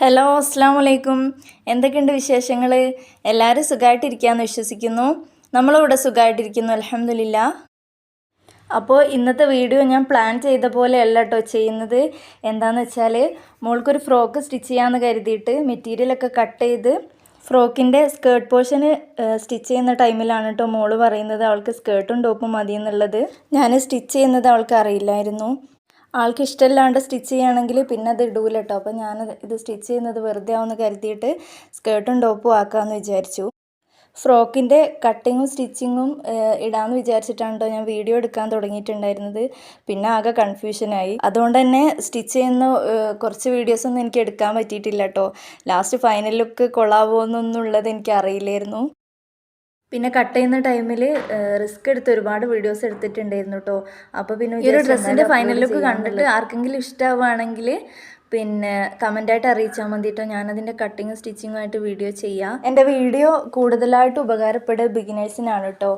Hello അസ്സാം വലൈക്കും എന്തൊക്കെയുണ്ട് വിശേഷങ്ങൾ എല്ലാവരും സുഖമായിട്ടിരിക്കുകയെന്ന് വിശ്വസിക്കുന്നു. നമ്മളിവിടെ സുഖമായിട്ടിരിക്കുന്നു അലഹമില്ല അപ്പോൾ ഇന്നത്തെ വീഡിയോ ഞാൻ പ്ലാൻ ചെയ്ത പോലെ അല്ല കേട്ടോ ചെയ്യുന്നത്. എന്താണെന്ന് വെച്ചാൽ മോൾക്കൊരു ഫ്രോക്ക് സ്റ്റിച്ച് ചെയ്യാമെന്ന് കരുതിയിട്ട് മെറ്റീരിയലൊക്കെ കട്ട് ചെയ്ത് ഫ്രോക്കിന്റെ സ്കേർട്ട് പോർഷന് സ്റ്റിച്ച് ചെയ്യുന്ന ടൈമിലാണ് കേട്ടോ മോൾ പറയുന്നത്. അവൾക്ക് സ്കേർട്ടും ടോപ്പും മതി എന്നുള്ളത് ഞാൻ സ്റ്റിച്ച് ചെയ്യുന്നത് അവൾക്ക് അറിയില്ലായിരുന്നു ആൾക്ക് ഇഷ്ടമില്ലാണ്ട് സ്റ്റിച്ച് ചെയ്യുകയാണെങ്കിൽ പിന്നെ അത് ഇടൂല കേട്ടോ അപ്പോൾ ഞാൻ ഇത് സ്റ്റിച്ച് ചെയ്യുന്നത് വെറുതെ ആവുമെന്ന് കരുതിയിട്ട് സ്കേർട്ടും ടോപ്പും ആക്കാമെന്ന് വിചാരിച്ചു. ഫ്രോക്കിന്റെ കട്ടിങ്ങും സ്റ്റിച്ചിങ്ങും ഇടാമെന്ന് വിചാരിച്ചിട്ടാണ് കേട്ടോ ഞാൻ വീഡിയോ എടുക്കാൻ തുടങ്ങിയിട്ടുണ്ടായിരുന്നത്. പിന്നെ ആകെ കൺഫ്യൂഷനായി. അതുകൊണ്ട് തന്നെ സ്റ്റിച്ച് ചെയ്യുന്ന കുറച്ച് വീഡിയോസൊന്നും എനിക്ക് എടുക്കാൻ പറ്റിയിട്ടില്ല കേട്ടോ ലാസ്റ്റ് ഫൈനൽ ലുക്ക് കൊള്ളാവോ എന്നൊന്നുള്ളത് എനിക്ക് അറിയില്ലായിരുന്നു പിന്നെ കട്ട് ചെയ്യുന്ന ടൈമിൽ റിസ്ക് എടുത്ത് ഒരുപാട് വീഡിയോസ് എടുത്തിട്ടുണ്ടായിരുന്നു കേട്ടോ അപ്പോൾ പിന്നെ ഈ ഒരു ഡ്രസ്സിന്റെ ഫൈനൽ ലുക്ക് കണ്ടിട്ട് ആർക്കെങ്കിലും ഇഷ്ടമാവുകയാണെങ്കിൽ പിന്നെ കമന്റായിട്ട് അറിയിച്ചാൽ മതി കേട്ടോ ഞാനതിന്റെ കട്ടിങ്ങും സ്റ്റിച്ചിങ്ങും ആയിട്ട് വീഡിയോ ചെയ്യാം. എന്റെ വീഡിയോ കൂടുതലായിട്ട് ഉപകാരപ്പെടുക ബിഗിനേഴ്സിനാണ് കേട്ടോ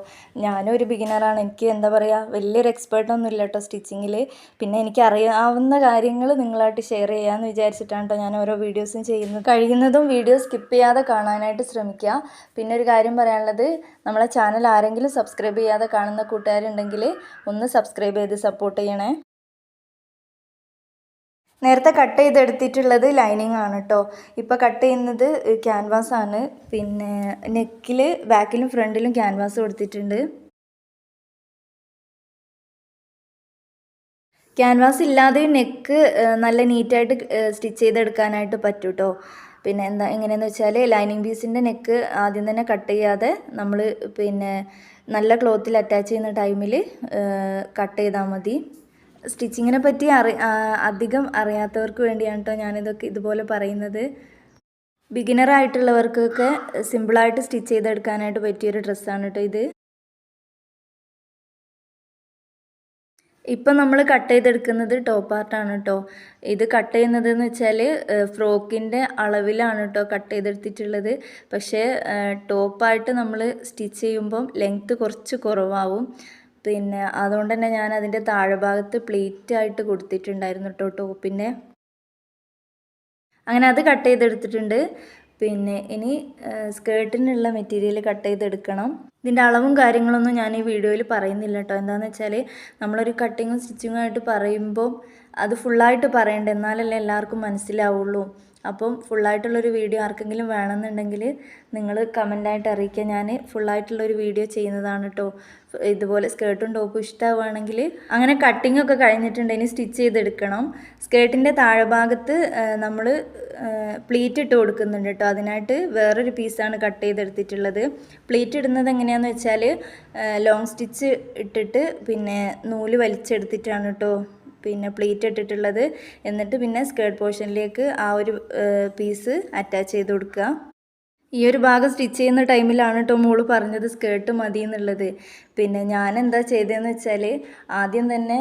ഞാനൊരു ബിഗിനറാണ് എനിക്ക് എന്താ പറയുക വലിയൊരു എക്സ്പേർട്ടൊന്നും ഇല്ല കേട്ടോ സ്റ്റിച്ചിങ്ങിൽ പിന്നെ എനിക്ക് അറിയാവുന്ന കാര്യങ്ങൾ നിങ്ങളായിട്ട് ഷെയർ ചെയ്യാമെന്ന് വിചാരിച്ചിട്ടാണ് കേട്ടോ ഞാൻ ഓരോ വീഡിയോസും ചെയ്യുന്നത്. കഴിയുന്നതും വീഡിയോ സ്കിപ്പ് ചെയ്യാതെ കാണാനായിട്ട് ശ്രമിക്കുക പിന്നെ ഒരു കാര്യം പറയാനുള്ളത് നമ്മളെ ചാനൽ ആരെങ്കിലും സബ്സ്ക്രൈബ് ചെയ്യാതെ കാണുന്ന കൂട്ടുകാരുണ്ടെങ്കിൽ ഒന്ന് സബ്സ്ക്രൈബ് ചെയ്ത് സപ്പോർട്ട് ചെയ്യണേ. നേരത്തെ കട്ട് ചെയ്തെടുത്തിട്ടുള്ളത് ലൈനിങ് ആണ് കേട്ടോ ഇപ്പോൾ കട്ട് ചെയ്യുന്നത് ക്യാൻവാസ് ആണ്. പിന്നെ നെക്കിൽ ബാക്കിലും ഫ്രണ്ടിലും ക്യാൻവാസ് കൊടുത്തിട്ടുണ്ട്. ക്യാൻവാസ് ഇല്ലാതെ നെക്ക് നല്ല നീറ്റായിട്ട് സ്റ്റിച്ച് ചെയ്തെടുക്കാനായിട്ട് പറ്റും കേട്ടോ പിന്നെ എന്താ എങ്ങനെയെന്ന് വെച്ചാൽ ലൈനിങ് പീസിന്റെ നെക്ക് ആദ്യം തന്നെ കട്ട് ചെയ്യാതെ നമ്മൾ പിന്നെ നല്ല ക്ലോത്തിൽ അറ്റാച്ച് ചെയ്യുന്ന ടൈമിൽ കട്ട് ചെയ്താൽ മതി. സ്റ്റിച്ചിങ്ങിനെ പറ്റി അറി അധികം അറിയാത്തവർക്ക് വേണ്ടിയാണ് കേട്ടോ ഞാനിതൊക്കെ ഇതുപോലെ പറയുന്നത്. ബിഗിനർ ആയിട്ടുള്ളവർക്കൊക്കെ സിമ്പിളായിട്ട് സ്റ്റിച്ച് ചെയ്തെടുക്കാനായിട്ട് പറ്റിയൊരു ഡ്രസ്സാണ് കേട്ടോ ഇത്. ഇപ്പം നമ്മൾ കട്ട് ചെയ്തെടുക്കുന്നത് ടോപ്പ് പാർട്ടാണ് കേട്ടോ ഇത് കട്ട് ചെയ്യുന്നത് എന്ന് വെച്ചാൽ ഫ്രോക്കിന്റെ അളവിലാണ് കേട്ടോ കട്ട് ചെയ്തെടുത്തിട്ടുള്ളത്. പക്ഷേ ടോപ്പായിട്ട് നമ്മൾ സ്റ്റിച്ച് ചെയ്യുമ്പം ലെങ്ത്ത് കുറച്ച് കുറവാവും. പിന്നെ അതുകൊണ്ട് തന്നെ ഞാൻ അതിന്റെ പ്ലേറ്റ് ആയിട്ട് കൊടുത്തിട്ടുണ്ടായിരുന്നു കേട്ടോ ടോപ്പിന്റെ അങ്ങനെ അത് കട്ട് ചെയ്തെടുത്തിട്ടുണ്ട്. പിന്നെ ഇനി സ്കേർട്ടിനുള്ള മെറ്റീരിയൽ കട്ട് ചെയ്തെടുക്കണം. ഇതിന്റെ അളവും കാര്യങ്ങളൊന്നും ഞാൻ ഈ വീഡിയോയിൽ പറയുന്നില്ല കേട്ടോ. എന്താണെന്ന് വെച്ചാൽ നമ്മളൊരു കട്ടിങ്ങും സ്റ്റിച്ചിങ്ങും ആയിട്ട് പറയുമ്പോൾ അത് ഫുള്ളായിട്ട് പറയണ്ട. എന്നാലല്ലേ എല്ലാവർക്കും മനസ്സിലാവുള്ളൂ. അപ്പം ഫുള്ളായിട്ടുള്ളൊരു വീഡിയോ ആർക്കെങ്കിലും വേണമെന്നുണ്ടെങ്കിൽ നിങ്ങൾ കമന്റായിട്ട് അറിയിക്കുക. ഞാൻ ഫുള്ളായിട്ടുള്ളൊരു വീഡിയോ ചെയ്യുന്നതാണ് കേട്ടോ ഇതുപോലെ സ്കേർട്ടും ടോപ്പും ഇഷ്ടമാവുകയാണെങ്കിൽ അങ്ങനെ കട്ടിംഗ് ഒക്കെ കഴിഞ്ഞിട്ടുണ്ട്. ഇനി സ്റ്റിച്ച് ചെയ്തെടുക്കണം. സ്കേർട്ടിന്റെ താഴെഭാഗത്ത് നമ്മൾ പ്ലീറ്റ് ഇട്ട് കൊടുക്കുന്നുണ്ട് കേട്ടോ അതിനായിട്ട് വേറൊരു പീസാണ് കട്ട് ചെയ്തെടുത്തിട്ടുള്ളത്. പ്ലീറ്റ് ഇടുന്നത് എങ്ങനെയാണെന്ന് വെച്ചാൽ ലോങ് സ്റ്റിച്ച് ഇട്ടിട്ട് പിന്നെ നൂൽ വലിച്ചെടുത്തിട്ടാണ് കേട്ടോ പിന്നെ പ്ലേറ്റ് ഇട്ടിട്ടുള്ളത്. എന്നിട്ട് പിന്നെ സ്കേർട്ട് പോർഷനിലേക്ക് ആ ഒരു പീസ് അറ്റാച്ച് ചെയ്ത് കൊടുക്കുക. ഈ ഒരു ഭാഗം സ്റ്റിച്ച് ചെയ്യുന്ന ടൈമിലാണ് കേട്ടോ മോൾ പറഞ്ഞത് സ്കേർട്ട് മതി എന്നുള്ളത്. പിന്നെ ഞാൻ എന്താ ചെയ്തതെന്ന് വെച്ചാൽ ആദ്യം തന്നെ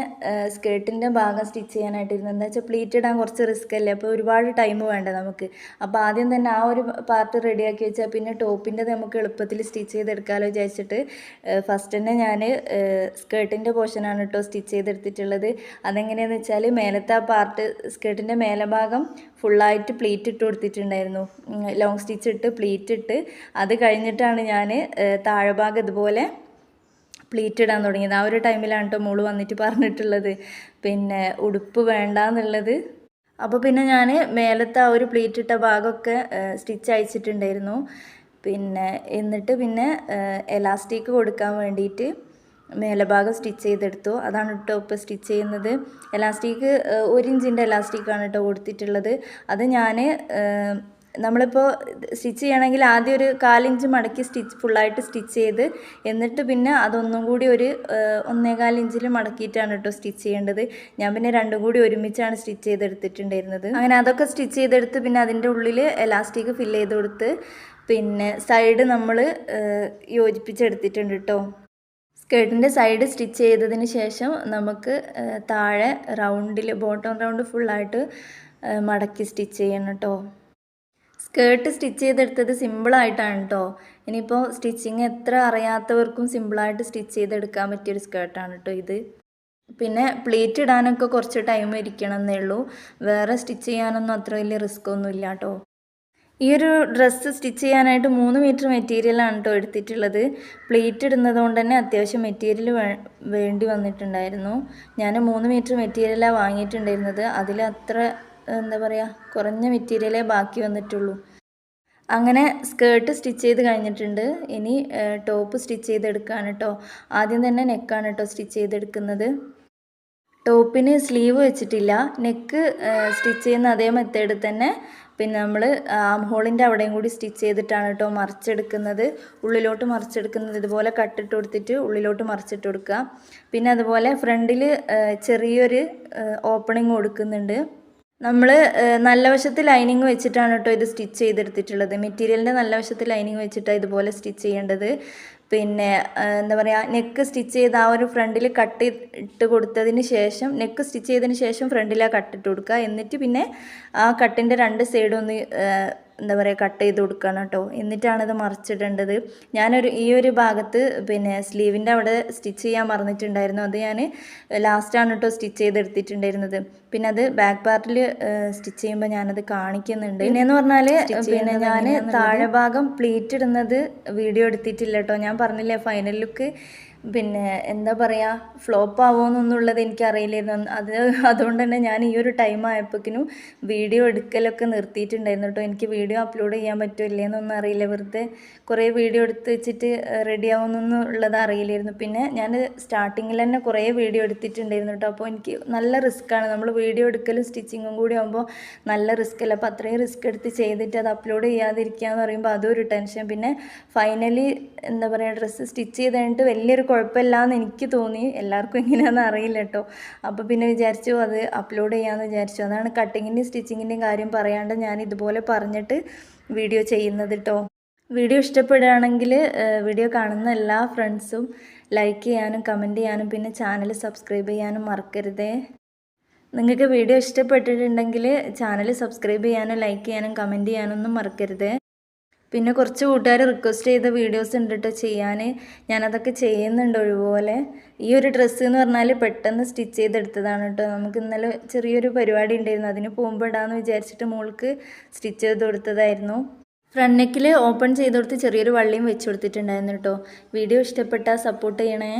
സ്കേർട്ടിന്റെ ഭാഗം സ്റ്റിച്ച് ചെയ്യാനായിട്ടിരുന്നു എന്താ വെച്ചാൽ പ്ലീറ്റ് ഇടാൻ കുറച്ച് റിസ്ക് അല്ലേ? അപ്പോൾ ഒരുപാട് ടൈം വേണ്ട നമുക്ക്. അപ്പോൾ ആദ്യം തന്നെ ആ ഒരു പാർട്ട് റെഡിയാക്കി വെച്ചാൽ പിന്നെ ടോപ്പിന്റെ നമുക്ക് എളുപ്പത്തിൽ സ്റ്റിച്ച് ചെയ്തെടുക്കാമല്ലോ വിചാരിച്ചിട്ട് ഫസ്റ്റ് തന്നെ ഞാൻ സ്കേർട്ടിന്റെ പോർഷനാണ് കേട്ടോ സ്റ്റിച്ച് ചെയ്തെടുത്തിട്ടുള്ളത്. അതെങ്ങനെയാണെന്ന് വെച്ചാൽ മേലത്തെ ആ പാർട്ട് സ്കേർട്ടിന്റെ മേലെ ഭാഗം ഫുള്ളായിട്ട് പ്ലീറ്റ് ഇട്ട് കൊടുത്തിട്ടുണ്ടായിരുന്നു. ലോങ് സ്റ്റിച്ച് ഇട്ട് പ്ലീറ്റ് ഇട്ട് അത് കഴിഞ്ഞിട്ടാണ് ഞാൻ താഴെഭാഗം ഇതുപോലെ പ്ലീറ്റ് ഇടാൻ തുടങ്ങിയത്. ആ ഒരു ടൈമിലാണ് കേട്ടോ മോൾ വന്നിട്ട് പറഞ്ഞിട്ടുള്ളത്. പിന്നെ ഉടുപ്പ് വേണ്ട എന്നുള്ളത് അപ്പോൾ പിന്നെ ഞാൻ മേലത്തെ ആ ഒരു പ്ലീറ്റ് ഇട്ട ഭാഗമൊക്കെ സ്റ്റിച്ച് അയച്ചിട്ടുണ്ടായിരുന്നു. പിന്നെ എന്നിട്ട് പിന്നെ എലാസ്റ്റിക് കൊടുക്കാൻ വേണ്ടിയിട്ട് മേലഭാഗം സ്റ്റിച്ച് ചെയ്തെടുത്തു. അതാണ് കേട്ടോ ഇപ്പോൾ സ്റ്റിച്ച് ചെയ്യുന്നത്. എലാസ്റ്റിക് ഒരു ഇഞ്ചിന്റെ എലാസ്റ്റിക്കാണ് കേട്ടോ കൊടുത്തിട്ടുള്ളത്. അത് ഞാൻ നമ്മളിപ്പോൾ സ്റ്റിച്ച് ചെയ്യണമെങ്കിൽ ആദ്യം ഒരു കാലിഞ്ച് മടക്കി സ്റ്റിച്ച് ഫുള്ളായിട്ട് സ്റ്റിച്ച് ചെയ്ത് എന്നിട്ട് പിന്നെ അതൊന്നും കൂടി ഒരു ഒന്നേകാൽ ഇഞ്ചിൽ മടക്കിയിട്ടാണ് കേട്ടോ സ്റ്റിച്ച് ചെയ്യേണ്ടത്. ഞാൻ പിന്നെ രണ്ടും കൂടി ഒരുമിച്ചാണ് സ്റ്റിച്ച് ചെയ്തെടുത്തിട്ടുണ്ടായിരുന്നത്. അങ്ങനെ അതൊക്കെ സ്റ്റിച്ച് ചെയ്തെടുത്ത് പിന്നെ അതിന്റെ ഉള്ളിൽ എലാസ്റ്റിക് ഫില്ല് ചെയ്ത് കൊടുത്ത് പിന്നെ സൈഡ് നമ്മൾ യോജിപ്പിച്ചെടുത്തിട്ടുണ്ട് കേട്ടോ. സ്കേർട്ടിന്റെ സൈഡ് സ്റ്റിച്ച് ചെയ്തതിന് ശേഷം നമുക്ക് താഴെ റൗണ്ടിൽ ബോട്ടം റൗണ്ട് ഫുള്ളായിട്ട് മടക്കി സ്റ്റിച്ച് ചെയ്യണം കേട്ടോ. സ്കേർട്ട് സ്റ്റിച്ച് ചെയ്തെടുത്തത് സിമ്പിളായിട്ടാണ് കേട്ടോ ഇനിയിപ്പോൾ സ്റ്റിച്ചിങ് എത്ര അറിയാത്തവർക്കും സിമ്പിളായിട്ട് സ്റ്റിച്ച് ചെയ്തെടുക്കാൻ പറ്റിയൊരു സ്കേർട്ടാണ് കേട്ടോ ഇത്. പിന്നെ പ്ലേറ്റ് ഇടാനൊക്കെ കുറച്ച് ടൈം ഇരിക്കണം എന്നേ ഉള്ളൂ വേറെ സ്റ്റിച്ച് ചെയ്യാനൊന്നും അത്ര വലിയ റിസ്ക് ഒന്നും ഇല്ല കേട്ടോ ഈ ഒരു ഡ്രസ്സ് സ്റ്റിച്ച് ചെയ്യാനായിട്ട് മൂന്ന് മീറ്റർ മെറ്റീരിയലാണ് കേട്ടോ എടുത്തിട്ടുള്ളത്. പ്ലേറ്റ് ഇടുന്നത് കൊണ്ട് തന്നെ അത്യാവശ്യം മെറ്റീരിയൽ വേണ്ടി വന്നിട്ടുണ്ടായിരുന്നു. ഞാൻ മൂന്ന് മീറ്റർ മെറ്റീരിയലാണ് വാങ്ങിയിട്ടുണ്ടായിരുന്നത്. അതിൽ അത്ര എന്താ പറയുക കുറഞ്ഞ മെറ്റീരിയലേ ബാക്കി വന്നിട്ടുള്ളൂ. അങ്ങനെ സ്കേർട്ട് സ്റ്റിച്ച് ചെയ്ത് കഴിഞ്ഞിട്ടുണ്ട്. ഇനി ടോപ്പ് സ്റ്റിച്ച് ചെയ്തെടുക്കുകയാണ് കേട്ടോ ആദ്യം തന്നെ നെക്കാണ് കേട്ടോ സ്റ്റിച്ച് ചെയ്തെടുക്കുന്നത്. ടോപ്പിന് സ്ലീവ് വെച്ചിട്ടില്ല. നെക്ക് സ്റ്റിച്ച് ചെയ്യുന്ന അതേ മെത്തേഡിൽ തന്നെ. പിന്നെ നമ്മൾ ആം ഹോളിന്റെ അവിടെയും കൂടി സ്റ്റിച്ച് ചെയ്തിട്ടാണ് കേട്ടോ മറിച്ചെടുക്കുന്നത്. ഉള്ളിലോട്ട് മറിച്ചെടുക്കുന്നത്. ഇതുപോലെ കട്ടിട്ട് കൊടുത്തിട്ട് ഉള്ളിലോട്ട് മറിച്ചിട്ട് കൊടുക്കുക. പിന്നെ അതുപോലെ ഫ്രണ്ടിൽ ചെറിയൊരു ഓപ്പണിങ് കൊടുക്കുന്നുണ്ട്. നമ്മൾ നല്ല വശത്ത് ലൈനിങ് വെച്ചിട്ടാണ് കേട്ടോ ഇത് സ്റ്റിച്ച് ചെയ്തെടുത്തിട്ടുള്ളത്. മെറ്റീരിയലിന്റെ നല്ല വശത്ത് ലൈനിങ് വെച്ചിട്ടാണ് ഇതുപോലെ സ്റ്റിച്ച് ചെയ്യേണ്ടത്. പിന്നെ എന്താ പറയുക നെക്ക് സ്റ്റിച്ച് ചെയ്ത് ആ ഒരു ഫ്രണ്ടിൽ കട്ട് ഇട്ട് കൊടുത്തതിന് ശേഷം നെക്ക് സ്റ്റിച്ച് ചെയ്തതിന് ശേഷം ഫ്രണ്ടിൽ കട്ടിട്ട് കൊടുക്കുക എന്നിട്ട് പിന്നെ ആ കട്ടിന്റെ രണ്ട് സൈഡും ഒന്ന് എന്താ പറയുക കട്ട് ചെയ്ത് കൊടുക്കണം കേട്ടോ എന്നിട്ടാണ് ഇത് മറിച്ചിടേണ്ടത്. ഞാനൊരു ഈ ഒരു ഭാഗത്ത് പിന്നെ സ്ലീവിന്റെ അവിടെ സ്റ്റിച്ച് ചെയ്യാൻ മറന്നിട്ടുണ്ടായിരുന്നു. അത് ഞാൻ ലാസ്റ്റാണ് കേട്ടോ സ്റ്റിച്ച് ചെയ്തെടുത്തിട്ടുണ്ടായിരുന്നത്. പിന്നെ അത് ബാക്ക് പാർട്ടിൽ സ്റ്റിച്ച് ചെയ്യുമ്പോൾ ഞാനത് കാണിക്കുന്നുണ്ട്. പിന്നെ എന്ന് പറഞ്ഞാൽ പിന്നെ ഞാൻ താഴെ ഭാഗം പ്ലീറ്റ് ഇടുന്നത് വീഡിയോ എടുത്തിട്ടില്ല കേട്ടോ ഞാൻ പറഞ്ഞില്ലേ ഫൈനൽ ലുക്ക് പിന്നെ എന്താ പറയുക ഫ്ലോപ്പ് ആവുമെന്നൊന്നുള്ളത് എനിക്കറിയില്ലായിരുന്നു. അത് അതുകൊണ്ട് തന്നെ ഞാൻ ഈ ഒരു ടൈം ആയപ്പോഴേക്കിനും വീഡിയോ എടുക്കലൊക്കെ നിർത്തിയിട്ടുണ്ടായിരുന്നു കേട്ടോ എനിക്ക് വീഡിയോ അപ്ലോഡ് ചെയ്യാൻ പറ്റുമോ എന്നൊന്നും അറിയില്ല. വെറുതെ കുറേ വീഡിയോ എടുത്ത് വെച്ചിട്ട് റെഡി ആവുമെന്നൊന്നും ഉള്ളത് അറിയില്ലായിരുന്നു. പിന്നെ ഞാൻ സ്റ്റാർട്ടിങ്ങിൽ തന്നെ കുറേ വീഡിയോ എടുത്തിട്ടുണ്ടായിരുന്നു കേട്ടോ അപ്പോൾ എനിക്ക് നല്ല റിസ്ക്കാണ് നമ്മൾ വീഡിയോ എടുക്കലും സ്റ്റിച്ചിങ്ങും കൂടി ആകുമ്പോൾ നല്ല റിസ്ക് അല്ല? അപ്പോൾ അത്രയും റിസ്ക് എടുത്ത് ചെയ്തിട്ട് അത് അപ്ലോഡ് ചെയ്യാതിരിക്കുക എന്ന് പറയുമ്പോൾ അതൊരു ടെൻഷൻ പിന്നെ ഫൈനലി എന്താ പറയുക ഡ്രസ്സ് സ്റ്റിച്ച് ചെയ്ത് കഴിഞ്ഞിട്ട് വലിയൊരു കുഴപ്പമില്ല എന്ന് എനിക്ക് തോന്നി. എല്ലാവർക്കും എങ്ങനെയാണെന്ന് അറിയില്ല കേട്ടോ അപ്പോൾ പിന്നെ വിചാരിച്ചു അത് അപ്ലോഡ് ചെയ്യാമെന്ന് വിചാരിച്ചു. അതാണ് കട്ടിങ്ങിന്റെയും സ്റ്റിച്ചിങ്ങിന്റെയും കാര്യം പറയാണ്ട് ഞാൻ ഇതുപോലെ പറഞ്ഞിട്ട് വീഡിയോ ചെയ്യുന്നത് കേട്ടോ വീഡിയോ ഇഷ്ടപ്പെടുകയാണെങ്കിൽ വീഡിയോ കാണുന്ന എല്ലാ ഫ്രണ്ട്സും ലൈക്ക് ചെയ്യാനും കമന്റ് ചെയ്യാനും പിന്നെ ചാനൽ സബ്സ്ക്രൈബ് ചെയ്യാനും മറക്കരുതേ. നിങ്ങൾക്ക് വീഡിയോ ഇഷ്ടപ്പെട്ടിട്ടുണ്ടെങ്കിൽ ചാനൽ സബ്സ്ക്രൈബ് ചെയ്യാനും ലൈക്ക് ചെയ്യാനും കമന്റ് ചെയ്യാനൊന്നും മറക്കരുത്. പിന്നെ കുറച്ച് കൂട്ടുകാർ റിക്വസ്റ്റ് ചെയ്ത വീഡിയോസ് ഉണ്ട് ചെയ്യാൻ ഞാനതൊക്കെ ചെയ്യുന്നുണ്ട് ഒഴിവുപോലെ ഈ ഒരു ഡ്രസ്സ് എന്ന് പറഞ്ഞാൽ പെട്ടെന്ന് സ്റ്റിച്ച് ചെയ്തെടുത്തതാണ് കേട്ടോ നമുക്ക് ഇന്നലെ ചെറിയൊരു പരിപാടി ഉണ്ടായിരുന്നു. അതിന് പോകുമ്പോൾ വിചാരിച്ചിട്ട് മോൾക്ക് സ്റ്റിച്ച് ചെയ്ത് കൊടുത്തതായിരുന്നു. ഫ്രണ്ട് നെക്കിൽ ഓപ്പൺ ചെയ്ത് കൊടുത്ത് ചെറിയൊരു വള്ളിയും വെച്ച് കൊടുത്തിട്ടുണ്ടായിരുന്നു കേട്ടോ വീഡിയോ ഇഷ്ടപ്പെട്ടാൽ സപ്പോർട്ട് ചെയ്യണേ.